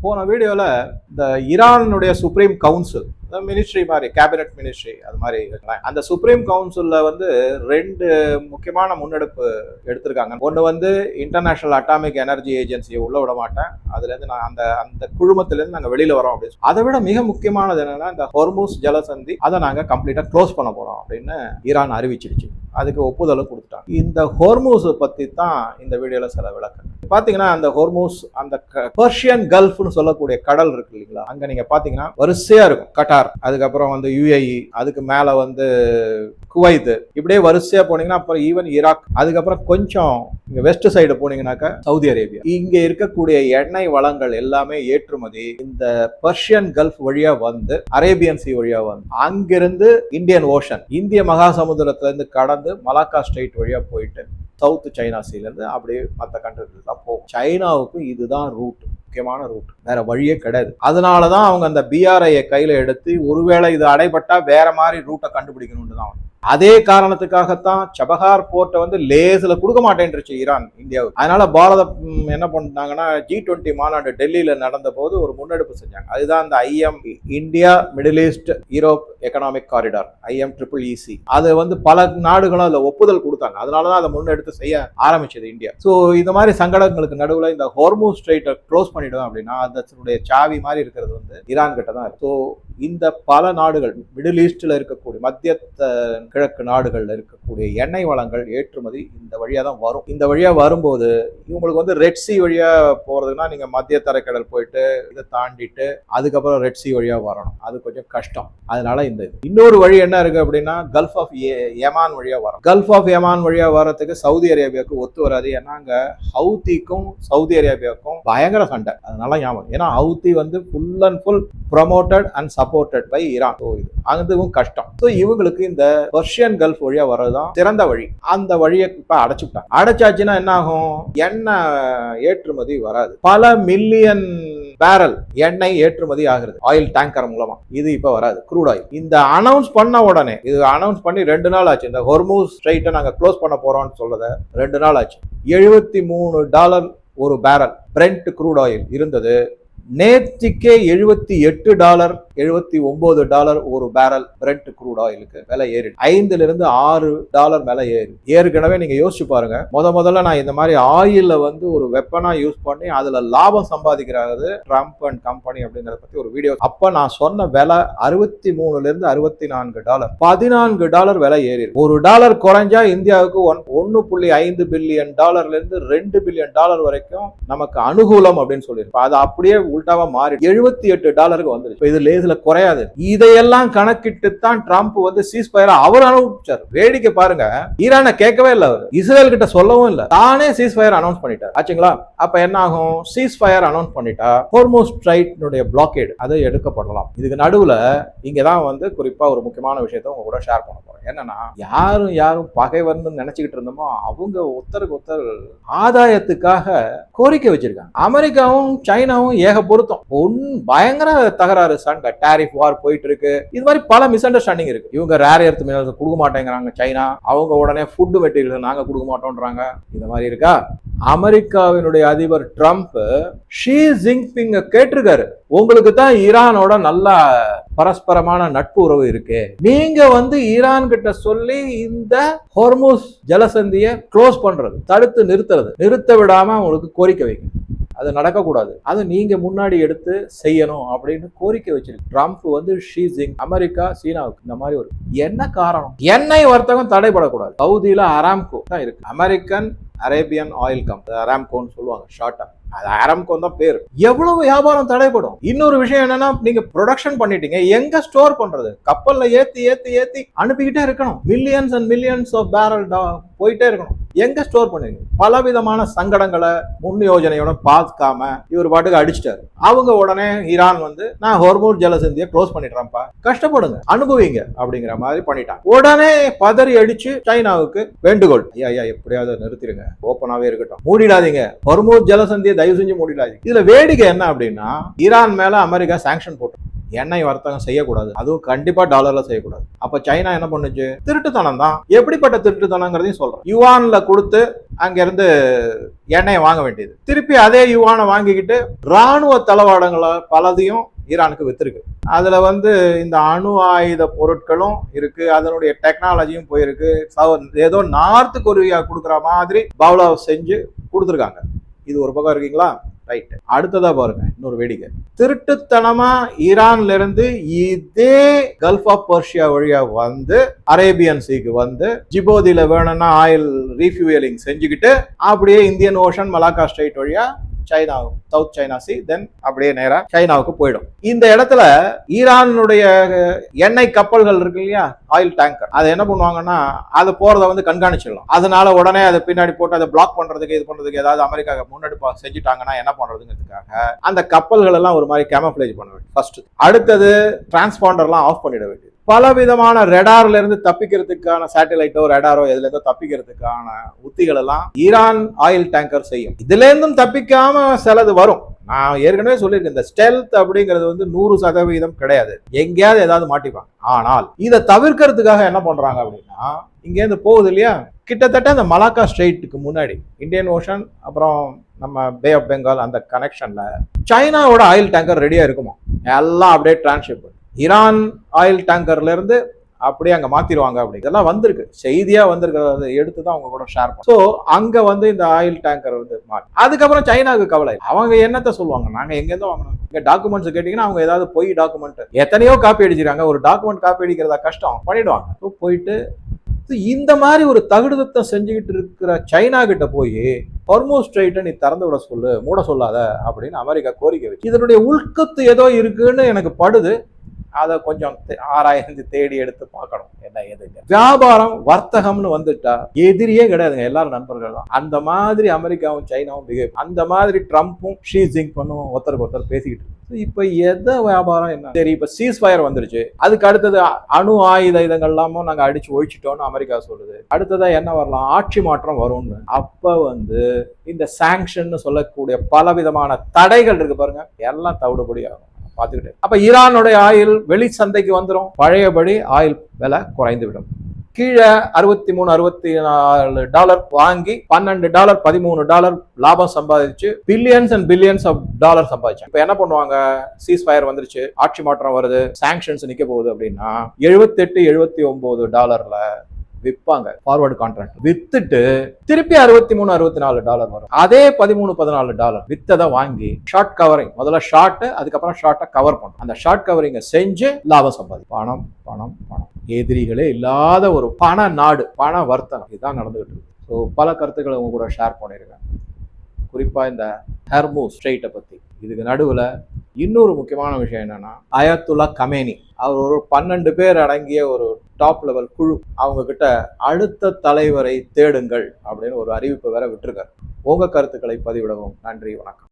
போன வீடியோவில் இந்த ஈரானுடைய சுப்ரீம் கவுன்சில் மினிஸ்ட்ரி மாதிரி கேபினட் மினிஸ்ட்ரி அது மாதிரி இருக்கலாம். அந்த சுப்ரீம் கவுன்சிலில் வந்து ரெண்டு முக்கியமான முன்னெடுப்பு எடுத்திருக்காங்க. ஒன்று வந்து இன்டர்நேஷனல் அட்டாமிக் எனர்ஜி ஏஜென்சியை உள்ள விட மாட்டேன். அதுலேருந்து நான் அந்த அந்த குழுமத்திலேருந்து நாங்கள் வெளியில் வரோம் அப்படின்னு சொல்லி. அதை விட மிக முக்கியமானது என்னன்னா இந்த ஹொர்மூஸ் ஜலசந்தி அதை நாங்கள் கம்ப்ளீட்டாக க்ளோஸ் பண்ண போகிறோம் அப்படின்னு ஈரான் அறிவிச்சிருச்சு அதுக்கு ஒப்புதலும் கொடுத்துட்டாங்க. இந்த ஹோர்மூஸ் பற்றி தான் இந்த வீடியோவில் சில விளக்கம் பார்த்தீங்கன்னா அந்த ஹோர்மூஸ் அந்த பர்ஷியன் கல்ஃப்னு சொல்லக்கூடிய கடல் இருக்கு இல்லைங்களா? அங்கே நீங்கள் பார்த்தீங்கன்னா வரிசையாக இருக்கும். கட்டார் அதுக்கப்புறம் வந்து யுஏஇ அதுக்கு மேலே வந்து குவைத்து இப்படியே வரிசையாக போனீங்கன்னா அப்புறம் ஈவன் ஈராக் அதுக்கப்புறம் கொஞ்சம் இங்கே வெஸ்ட் சைடு போனீங்கன்னாக்கா சவுதி அரேபியா இங்கே இருக்கக்கூடிய எண்ணெய் வளங்கள் எல்லாமே ஏற்றுமதி இந்த பர்ஷியன் கல்ஃப் வழியா வந்து அரேபியன் சி வழியா வந்து அங்கிருந்து இந்தியன் ஓஷன் இந்திய மகாசமுத்திரத்துல இருந்து கடந்து மலாக்கா ஸ்ட்ரெயிட் வழியா போயிட்டு சவுத் சைனா சீலேருந்து அப்படியே மற்ற கண்ட்ரிகளுக்கு போகும். சைனாவுக்கும் இதுதான் ரூட் முக்கியமான ரூட் வேற வழியே கிடையாது. அதனால தான் அவங்க அந்த பிஆர்ஐயை கையில் எடுத்து ஒருவேளை இது அடைபட்டால் வேற மாதிரி ரூட்டை கண்டுபிடிக்கணும்னு தான். அதே காரணத்துக்காகத்தான் சபஹார் போர்ட்டை வந்து லேசில் கொடுக்க மாட்டேன்ருச்சு ஈரான் இந்தியாவுக்கு. அதனால பாரதம் என்ன பண்ணாங்கன்னா ஜி டுவெண்ட்டி மாநாடு டெல்லியில் நடந்த போது ஒரு முன்னெடுப்பு செஞ்சாங்க. அதுதான் அந்த I M India Middle East Europe economic corridor I M triple E C அது வந்து பல நாடுகளும் அதில் ஒப்புதல் கொடுத்தாங்க. அதனால தான் அதை முன்னெடுத்து செய்ய ஆரம்பிச்சது இந்தியா. ஸோ இந்த மாதிரி சங்கடங்களுக்கு நடுவில் இந்த ஹோர்மூஸ் ஸ்ட்ரைட்டை க்ளோஸ் பண்ணிவிடுவேன் அப்படின்னா அதனுடைய சாவி மாதிரி இருக்கிறது வந்து ஈரான் கிட்ட தான் ஸோ இந்த பல நாடுகள் மிடில் ஈஸ்டில் இருக்கக்கூடிய மத்திய த- கிழக்கு நாடுகளில் இருக்கக்கூடிய எண்ணெய் வளங்கள் ஏற்றுமதி இந்த வழியாக தான் வரும். இந்த வழியாக வரும்போது இவங்களுக்கு வந்து ரெட் சி வழியாக போகிறதுனா நீங்கள் மத்திய தரைக்கடல் போயிட்டு இதை தாண்டிட்டு அதுக்கப்புறம் ரெட் சி வழியாக வரணும். அது கொஞ்சம் கஷ்டம். அதனால இந்த இது. இன்னொரு வழி என்ன இருக்குது அப்படின்னா கல்ஃப் ஆஃப் யமான் வழியாக வரும் கல்ஃப் ஆஃப் யமான் வழியாக வரதுக்கு சவுதி அரேபியாவுக்கு ஒத்து வராது. ஏன்னா அங்கே ஹவுத்திக்கும் சவுதி அரேபியாவுக்கும் பயங்கர சண்டை. அதனால ஞாபகம். ஏன்னா ஹவுத்தி வந்து full and full promoted and sub supported by Iran so இது அதுவும் கஷ்டம். ஸோ இவங்களுக்கு இந்த பர்ஷியன் கல்ஃப் வழியா வர்றதுதான் சிறந்த வழி. அந்த வழியை இப்ப அடைச்சுட்டாங்க. அடைச்சாச்சுன்னா என்ன ஆகும் எண்ணெய் ஏற்றுமதி வராது. பல மில்லியன் பேரல் எண்ணெய் ஏற்றுமதி ஆகிறது. ஆயில் டேங்கர் மூலமா. இது இப்ப வராது. க்ரூட் ஆயில் இந்த அனௌன்ஸ் பண்ண உடனே இது அனௌன்ஸ் பண்ணி ரெண்டு நாள் ஆச்சு. இந்த ஹொர்மூஸ் ஸ்ட்ரைட்டை நாங்க க்ளோஸ் பண்ண போறோம்னு சொல்லத ரெண்டு நாள் ஆச்சு. எழுபத்தி மூணு டாலர் ஒரு பேரல் பிரெண்ட் க்ரூட் ஆயில் இருந்தது. நேற்றுக்கே எழுபத்தி எட்டு டாலர் எழுபத்தி ஒன்பது டாலர் ஒரு பேரல் பிரெண்ட் க்ரூட் ஆயிலுக்கு விலை ஏறி ஐந்துல இருந்து ஆறு டாலர் விலை ஏறி ஏற்கனவே நீங்க யோசிச்சு பாருங்க. முத முதல்ல நான் இந்த மாதிரி ஆயில வந்து ஒரு வெப்பனா யூஸ் பண்ணி அதுல லாபம் சம்பாதிக்கிறாரு ட்ரம்ப் அண்ட் கம்பெனி அப்படிங்கறத பத்தி ஒரு வீடியோ அப்ப நான் சொன்ன விலை அறுபத்தி மூணுல இருந்து அறுபத்தி நான்கு டாலர். பதினான்கு டாலர் விலை ஏறி ஒரு டாலர் குறைஞ்சா இந்தியாவுக்கு ஒன் ஒன்னு புள்ளி ஐந்து பில்லியன் டாலர்ல இருந்து ரெண்டு பில்லியன் டாலர் வரைக்கும் நமக்கு அனுகூலம் அப்படின்னு சொல்லியிருப்போம் அது அப்படியே உள்டாவா மாறி எழுபத்தி எட்டு டாலருக்கு வந்துருச்சு. இது லேசில் குறையாது. இதையெல்லாம் கணக்கிட்டு தான் ட்ரம்ப் வந்து சீஸ் பயரா அவர் அனுப்பிச்சார் வேடிக்கை பாருங்க. ஈரானை கேட்கவே இல்லை அவர். இஸ்ரேல் கிட்ட சொல்லவும் இல்லை. தானே சீஸ் ஃபயர் அனௌன்ஸ் பண்ணிட்டார். ஆச்சுங்களா? அப்ப என்ன ஆகும்? சீஸ் ஃபயர் அனௌன்ஸ் பண்ணிட்டா ஹோர்மோஸ் ஸ்ட்ரைட்னுடைய பிளாக்கேடு அது எடுக்கப்படலாம். இதுக்கு நடுவுல இங்க தான் வந்து குறிப்பா ஒரு முக்கியமான விஷயத்த உங்க கூட ஷேர் பண்ண போறோம் என்னன்னா யாரும் யாரும் பகைவர்னு நினைச்சுக்கிட்டு இருந்தோமோ அவங்க ஒருத்தருக்கு ஒருத்தர் ஆதாயத்துக்காக கோரிக்கை வச்சிருக்காங்க. அமெரிக்காவும் சைனாவும் ஏக பொருத்தம். ஒன் பயங்கர தகராறு சண்டை டேரிஃப் வார் போயிட்டு இருக்கு இது மாதிரி பல மிஸ் அண்டர்ஸ்டாண்டிங் இருக்கு. இவங்க ரேர் எர்த் மினரல்ஸ் கொடுக்க மாட்டேங்கிறாங்க சைனா. அவங்க உடனே ஃபுட் மெட்டீரியல் நாங்க கொடுக்க மாட்டோம்ன்றாங்க. இந்த மாதிரி இருக்கா? அமெரிக்காவினுடைய அதிபர் ட்ரம்ப் ஷீ ஜின்பிங்க கேட்டிருக்காரு. உங்களுக்கு தான் ஈரானோட நல்ல பரஸ்பரமான நட்பு உறவு இருக்கு. நீங்க வந்து ஈரான் கிட்ட சொல்லி இந்த ஹொர்மூஸ் ஜலசந்திய க்ளோஸ் பண்றது தடுத்து நிறுத்துறது. நிறுத்த விடாம உங்களுக்கு கோரிக்கை வைக்கணும் அது நடக்கக்கூடாது. அது நீங்க முன்னாடி எடுத்து செய்யணும் அப்படின்னு கோரிக்கை வச்சிருக்கு. ட்ரம்ப் வந்து ஷீ ஜிங் அமெரிக்கா சீனாவுக்கு இந்த மாதிரி ஒரு என்ன காரணம்? எண்ணெய் வர்த்தகம் தடைபடக்கூடாது. சவுதியில அராம்கோ தான் இருக்கு. அமெரிக்கன் அரேபியன் ஆயில் கம்பெனி அராம்கோன்னு சொல்லுவாங்க ஷார்ட்டா அது ஆரம்கோ தான் பேர். எவ்வளவு வியாபாரம் தடைப்படும் இன்னொரு விஷயம் என்னன்னா நீங்க ப்ரொடக்ஷன் பண்ணிட்டீங்க எங்க ஸ்டோர் பண்றது? கப்பல்ல ஏத்தி ஏத்தி ஏத்தி அனுப்பிக்கிட்டே இருக்கணும். Millions and millions of barrel போயிட்டே இருக்கணும். எங்க ஸ்டோர் பண்ணுவீங்க பலவிதமான சங்கடங்களை முன் யோஜனையோட பார்க்காம இவர் பாட்டுக்கு அடிச்சிட்டாரு. அவங்க உடனே ஈரான் வந்து நான் ஹொர்மூர் ஜலசந்தியை க்ளோஸ் பண்ணிடுறேன்ப்பா. கஷ்டப்படுங்க அனுபவிங்க அப்படிங்கிற மாதிரி பண்ணிட்டாங்க. உடனே பதறி அடிச்சு சைனாவுக்கு வேண்டுகோள். ஐயா ஐயா எப்படியாவது நிறுத்திடுங்க. ஓப்பனாவே இருக்கட்டும். மூடிடாதீங்க. ஹொர்மூர் ஜலசந்தியை தயவு செஞ்சு மூடிடாதீங்க. இதுல வேடிக்கை என்ன அப்படின்னா ஈரான் மேல அமெரிக்கா சாங்ஷன் போட்டு எண்ணெய் வர்த்தகம் செய்யக்கூடாது. அதுவும் கண்டிப்பா டாலர்ல செய்யக்கூடாது. அப்ப சைனா என்ன பண்ணுச்சு? திருட்டுத்தனம் தான். எப்படிப்பட்ட திருட்டுத்தனங்கிறதையும் சொல்றேன் யுவான்ல கொடுத்து அங்கிருந்து எண்ணெயை வாங்க வேண்டியது. திருப்பி அதே யுவானை வாங்கிக்கிட்டு ராணுவ தளவாடங்களை பலதையும் ஈரானுக்கு வித்திருக்கு. அதுல வந்து இந்த அணு ஆயுத பொருட்களும் இருக்கு. அதனுடைய டெக்னாலஜியும் போயிருக்கு. சவு- ஏதோ நார்த் கொரியா கொடுக்குற மாதிரி பவுலா செஞ்சு கொடுத்துருக்காங்க. இது ஒரு பக்கம் இருக்கீங்களா? ரைட் அடுத்ததா பாருங்க. இன்னொரு வேடிக்கை. திருட்டுத்தனமா ஈரான்ல இருந்து இதே கல்ஃப் ஆஃப் பர்ஷியா வழியா வந்து அரேபியன் சீக்கு வந்து ஜிபோதியில வேணும்னா ஆயில் ரீஃபியூயலிங் செஞ்சுக்கிட்டு அப்படியே இந்தியன் ஓஷன் மலாக்கா ஸ்ட்ரைட் வழியா சைனா சவுத் சைனா சி தென் அப்படியே நேராக சைனாவுக்கு போயிடும். இந்த இடத்துல ஈரானுடைய எண்ணெய் கப்பல்கள் இருக்கு இல்லையா? ஆயில் டேங்கர் அதை என்ன பண்ணுவாங்கன்னா அது போறதை வந்து கண்காணிச்சிடலாம். அதனால உடனே அதை பின்னாடி போட்டு அதை பிளாக் பண்றதுக்கு இது பண்றதுக்கு ஏதாவது அமெரிக்கா முன்னெடுப்பா செஞ்சுட்டாங்கன்னா என்ன பண்றதுங்கிறதுக்காக அந்த கப்பல்கள் எல்லாம் ஒரு மாதிரி கேமப்ளேஜ் பண்ண வேண்டும். ஃபர்ஸ்ட் அடுத்தது டிரான்ஸ்பாண்டர்லாம் ஆஃப் பண்ணிட வேண்டியது. பல விதமான ரெடார்ல இருந்து தப்பிக்கிறதுக்கான சேட்டலைட்டோ ரெடாரோ எதுல இருந்தோ தப்பிக்கிறதுக்கான உத்திகள் எல்லாம் ஈரான் ஆயில் டேங்கர் செய்யும். இதுல இருந்தும் தப்பிக்காம சிலது வரும். நான் ஏற்கனவே சொல்லியிருக்கேன் இந்த ஸ்டெல்த் அப்படிங்கிறது வந்து நூறு சதவீதம் கிடையாது. எங்கேயாவது ஏதாவது மாட்டிப்பாங்க. ஆனால் இதை தவிர்க்கிறதுக்காக என்ன பண்றாங்க அப்படின்னா இங்கேருந்து போகுது இல்லையா? கிட்டத்தட்ட அந்த மலாக்கா ஸ்ட்ரெயிட்டுக்கு முன்னாடி இந்தியன் ஓஷன் அப்புறம் நம்ம பே ஆஃப் பெங்கால் அந்த கனெக்ஷனில் சைனாவோட ஆயில் டேங்கர் ரெடியாக இருக்குமா? எல்லாம் அப்படியே டிரான்ஸ்ஷிப் ஈரான் ஆயில் டேங்கர்லேருந்து அப்படியே அங்கே மாற்றிடுவாங்க அப்படி. இதெல்லாம் வந்திருக்கு. செய்தியாக வந்திருக்கிறத எடுத்து தான் அவங்க கூட ஷேர் பண்ணும். ஸோ அங்கே வந்து இந்த ஆயில் டேங்கர் வந்து மாறி. அதுக்கப்புறம் சைனாவுக்கு கவலை. அவங்க என்னத்தை சொல்லுவாங்க? நாங்கள் எங்கேருந்து வாங்கணும் இங்கே டாக்குமெண்ட்ஸ் கேட்டிங்கன்னா அவங்க ஏதாவது பொய் டாக்குமெண்ட் எத்தனையோ காப்பி அடிச்சிருக்காங்க. ஒரு டாக்குமெண்ட் காப்பி அடிக்கிறதா கஷ்டம். பண்ணிடுவாங்க. ஸோ போயிட்டு இந்த மாதிரி ஒரு தகுடுதத்தை செஞ்சுக்கிட்டு இருக்கிற சைனா கிட்ட போய் ஹொர்மோஸ் ஸ்ட்ரைட்டை நீ திறந்து விட சொல்லு. மூட சொல்லாத. அப்படின்னு அமெரிக்கா கோரிக்கை வச்சு. இதனுடைய உள்கத்து ஏதோ இருக்குன்னு எனக்கு படுது. அதை கொஞ்சம் ஆராய்ந்து தேடி எடுத்து பார்க்கணும் என்ன ஏதுங்க வியாபாரம் வர்த்தகம்னு வந்துட்டா எதிரியே கிடையாதுங்க எல்லாரும் நண்பர்கள் தான். அந்த மாதிரி அமெரிக்காவும் சைனாவும் பிஹேவ். அந்த மாதிரி ட்ரம்ப்பும் ஷீ பண்ணும் ஒருத்தருக்கு ஒருத்தர் பேசிக்கிட்டு இப்போ எதை வியாபாரம் என்ன? சரி இப்போ சீஸ் ஃபயர் வந்துருச்சு. அதுக்கு அடுத்தது அணு ஆயுத இதங்கள் எல்லாமும் நாங்க அடிச்சு ஒழிச்சிட்டோம்னு அமெரிக்கா சொல்லுது. அடுத்ததாக என்ன வரலாம்? ஆட்சி மாற்றம் வரும்னு. அப்போ வந்து இந்த சாங்ஷன் சொல்லக்கூடிய பலவிதமான தடைகள் இருக்கு பாருங்க. எல்லாம் தவிடுபடி ஆகும் பார்த்துக்கிட்டு. அப்போ ஈரானுடைய ஆயில் வெளி சந்தைக்கு வந்துடும் பழையபடி ஆயில் விலை குறைந்து விடும் கீழே அறுபத்தி மூணு அறுபத்தி நாலு டாலர் வாங்கி பன்னெண்டு டாலர் பதிமூணு டாலர் லாபம் சம்பாதிச்சு billions and billions of dollar சம்பாதிச்சாங்க இப்போ என்ன பண்ணுவாங்க? சீஸ் ஃபயர் வந்துருச்சு ஆட்சி மாற்றம் வருது சாங்ஷன்ஸ் நிற்க போகுது அப்படின்னா எழுபத்தெட்டு எழுபத்தி ஒன்பது டாலர்ல விற்பாங்க ஃபார்வர்டு கான்ட்ராக்ட் வித்துட்டு திருப்பி அறுபத்தி மூணு அறுபத்தி நாலு டாலர் வரும். அதே பதிமூணு பதினாலு டாலர் வித்ததை வாங்கி ஷார்ட் கவரிங் முதல்ல ஷார்ட் அதுக்கப்புறம் ஷார்ட்டை கவர் பண்ணும். அந்த ஷார்ட் கவரிங்கை செஞ்சு லாபம் சம்பாதி பணம் பணம் பணம். எதிரிகளே இல்லாத ஒரு பண நாடு பண வர்த்தகம். இதுதான் நடந்துகிட்டு இருக்கு. ஸோ பல கருத்துக்களை உங்க கூட ஷேர் பண்ணியிருக்கேன். குறிப்பாக இந்த ஹெர்மூ ஸ்ட்ரெயிட்டை பற்றி இதுக்கு நடுவில் இன்னொரு முக்கியமான விஷயம் என்னென்னா அயத்துல்லா கமேனி அவர் ஒரு பன்னெண்டு பேர் அடங்கிய ஒரு டாப் லெவல் குழு. அவங்க கிட்ட அடுத்த தலைவரை தேடுங்கள் அப்படின்னு ஒரு அறிவிப்பு வேற விட்டுருக்காரு. உங்க கருத்துக்களை பதிவிடவும். நன்றி வணக்கம்.